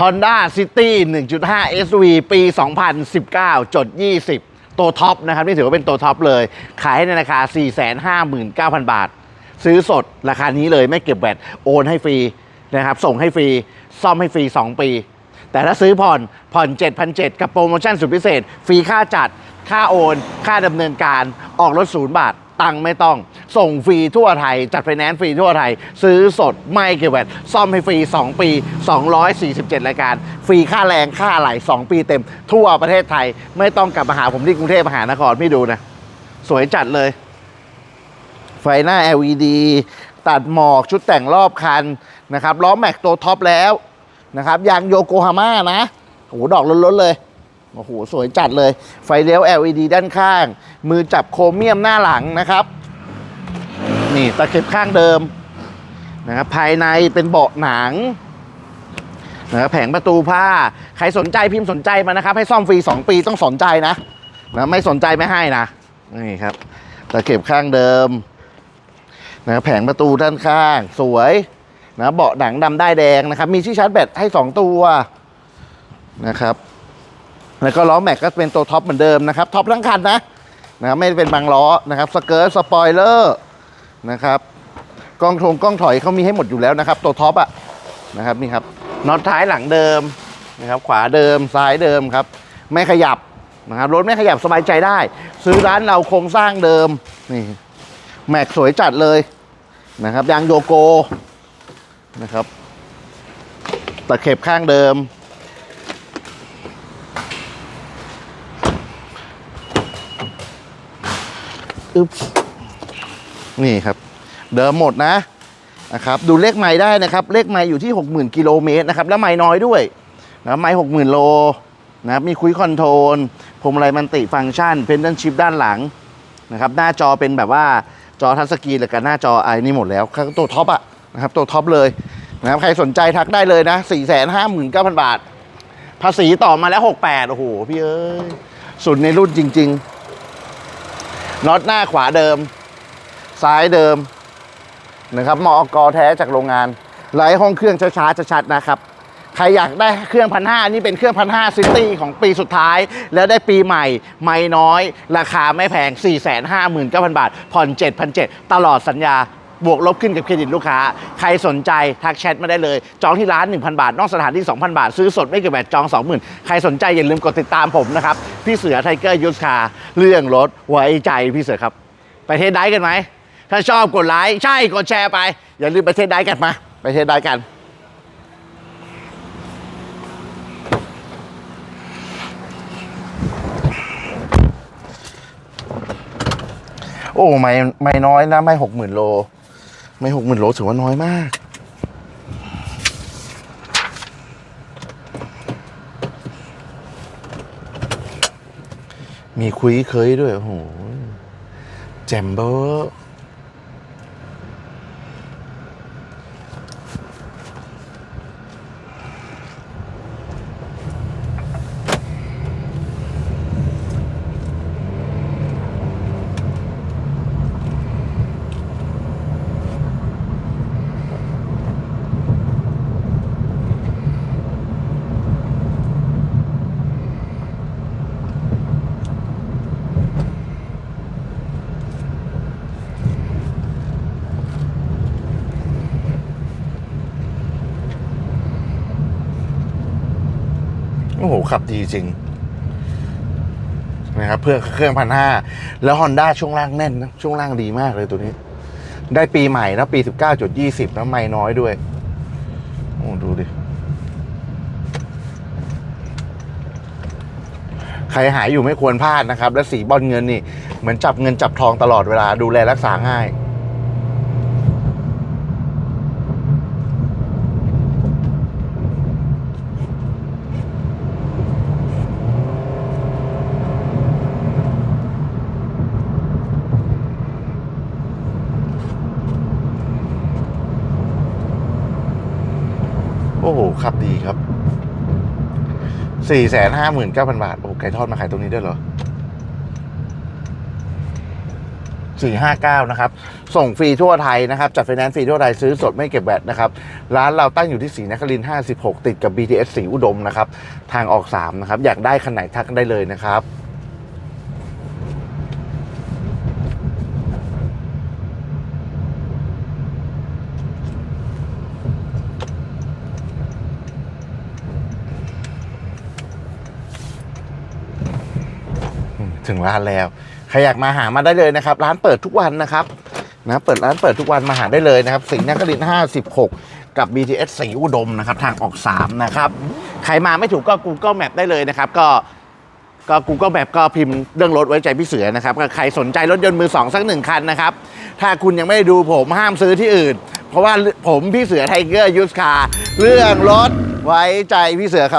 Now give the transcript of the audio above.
Honda City 1.5 SV ปี 2019 จด 20 ตัวท็อปนะครับ นี่ถือว่าเป็นตัวท็อปเลย ขายให้ในราคา 459,000 บาท ซื้อสดราคานี้เลยไม่เก็บแบตโอนให้ฟรีนะครับ ส่งให้ฟรี ซ่อมให้ฟรี 2 ปี แต่ถ้าซื้อผ่อน ผ่อน 7,700 กับโปรโมชั่นสุดพิเศษ ฟรีค่าจัด ค่าโอน ค่าดำเนินการออกรถศูนย์บาท ตังค์ไม่ต้อง ส่งฟรีทั่วไทย จัดไฟแนนซ์ฟรีทั่วไทย ซื้อสดไม่เก็บแบตซ่อมให้ฟรี 2 ปี 247 รายการ ฟรีค่าแรงค่าอะไหล2 ปีเต็ม ทั่วประเทศไทย ไม่ต้องกลับมาหาผมที่กรุงเทพมหานครพี่ดูนะ สวยจัดเลย ไฟหน้า LED ตัดหมอกชุดแต่งรอบคันนะครับล้อแม็กตัวท็อปแล้วนะครับยางโยโกฮาม่านะโอ้โหดอกล้นๆเลย โอ้โห สวยจัดเลย ไฟเลี้ยว LED ด้านข้าง มือจับโครเมียมหน้าหลังนะครับ นี่ตะเข็บข้างเดิมนะครับภายในเป็นเบาะหนังนะครับแผงประตูผ้า ใครสนใจพิมพ์สนใจมานะครับ ให้ซ่อมฟรี 2 ปีต้องสนใจนะนะไม่สนใจไม่ให้นะ นี่ครับตะเข็บข้างเดิมนะแผงประตูด้านข้าง สวยนะเบาะหนังดำได้แดงนะครับ มีที่ชาร์จแบตให้ 2 ตัวนะครับ แล้วก็ล้อแม็กก็เป็นตัวท็อปเหมือนเดิมนะครับท็อปทั้งคันนะนะครับไม่เป็นบางล้อนะครับสเกิร์ตสปอยเลอร์นะครับกล้องทงกล้องถอยเขามีให้หมดอยู่แล้วนะครับ ตัวท็อปอะนะครับนี่ครับน็อตท้ายหลังเดิมนะครับขวาเดิมซ้ายเดิมครับ ไม่ขยับนะครับรถไม่ขยับสบายใจได้ ซื้อร้านเราโครงสร้างเดิมนี่แม็กสวยจัดเลยนะครับยางโยโกนะครับตะเข็บข้างเดิม อึบนี่ครับ เดิมหมดนะนะครับดูเลขไม้ได้นะครับ เลขไม้อยู่ที่ 60,000กิโลเมตรนะครับแล้วไม้น้อยด้วยนะไม้60,000โลนะครับมีคุยคอนโทรลพวงมาลัยมันติฟังก์ชันเพนดันชิพด้านหลังนะครับหน้าจอเป็นแบบว่าจอทัชสกรีนแล้วกันหน้าจอไอ้นี่หมดแล้วตัวท็อปอะนะครับตัวท็อปเลยนะครับใครสนใจทักได้เลยนะ 4 5 9 0 0 0 บาท ภาษีต่อมาแล้ว 68 โอ้โห พี่เอ้ย สุดในรุ่นจริง ๆ น็อตหน้าขวาเดิม ซ้ายเดิมนะครับมอกแท้จากโรงงานไล่ห้องเครื่องช้าๆชัดๆนะครับใครอยากได้เครื่องพันห้านี่เป็นเครื่องพันห้าซิตี้ของปีสุดท้าย แล้วได้ปีใหม่ ไม่น้อย ราคาไม่แพง 4 5 9 0 0 0 บาท ผ่อน 7,700ตลอดสัญญา บวกลบขึ้นกับเครดิตลูกค้า ใครสนใจทักแชทมาได้เลย จองที่ร้าน 1,000 บาท นอกสถานที่ 2,000 บาท ซื้อสดไม่เก็บแบตจอง 20,000 ใครสนใจอย่าลืมกดติดตามผมนะครับ พี่เสือไทเกอร์ยูสคาเรื่องรถไว้ใจพี่เสือครับ ไปเทสได้กันไหม ถ้าชอบกดไลค์ใช่กดแชร์ไป อย่าลืมไปเทสได้กันมา ไปเทสได้กันโอ้ไม่ไม่น้อยนะ ไม่หกหมื่นโล ไม่หกหมื่นโลถือว่าน้อยมาก มีคุยเคยด้วย โอ้โหแจมเบอร์ โอ้โห ขับดีจริงนะครับเพื่อเครื่องพันห้าแล้ว Honda ช่วงล่างแน่นนะช่วงล่างดีมากเลยตัวนี้ ได้ปีใหม่นะปี19.20แล้วไม่น้อยด้วยโอ้ดูดิใครหายอยู่ไม่ควรพลาดนะครับ และสีบอลเงินนี่ เหมือนจับเงินจับทองตลอดเวลาดูแลรักษาง่าย อ้โหขับดีครับสี่แสนห้าหมื่นเก้าพันบาท โอ้ไก่ทอดมาขายตรงนี้ด้วยเหรอ459นะครับ ส่งฟรีทั่วไทยนะครับ จัดไฟแนนซ์ฟรีทั่วไทยซื้อสดไม่เก็บแบตนะครับ ร้านเราตั้งอยู่ที่สีนครินทร์56ติดกับ BTS สีอุดมนะครับ ทางออก3นะครับ อยากได้คันไหนทักได้เลยนะครับ ถึงร้านแล้วใครอยากมาหามาได้เลยนะครับ ร้านเปิดทุกวันนะครับนะเปิดร้านเปิดทุกวันมาหาได้เลยนะครับสิงห์นครินทร์56 กับ BTS สีอุดมนะครับทางออก 3 นะครับ ใครมาไม่ถูกก็ Google Map ได้เลยนะครับ ก็ก็ Google Map ก็พิมพ์เรื่องรถไว้ใจพี่เสือนะครับก็ใครสนใจรถยนต์มือสองสักหนึ่งคันนะครับ ถ้าคุณยังไม่ด้ดูผมห้ามซื้อที่อื่น เพราะว่าผมพี่เสือไทเกอร์ยูสคาเรื่องรถไว้ใจพี่เสือครับ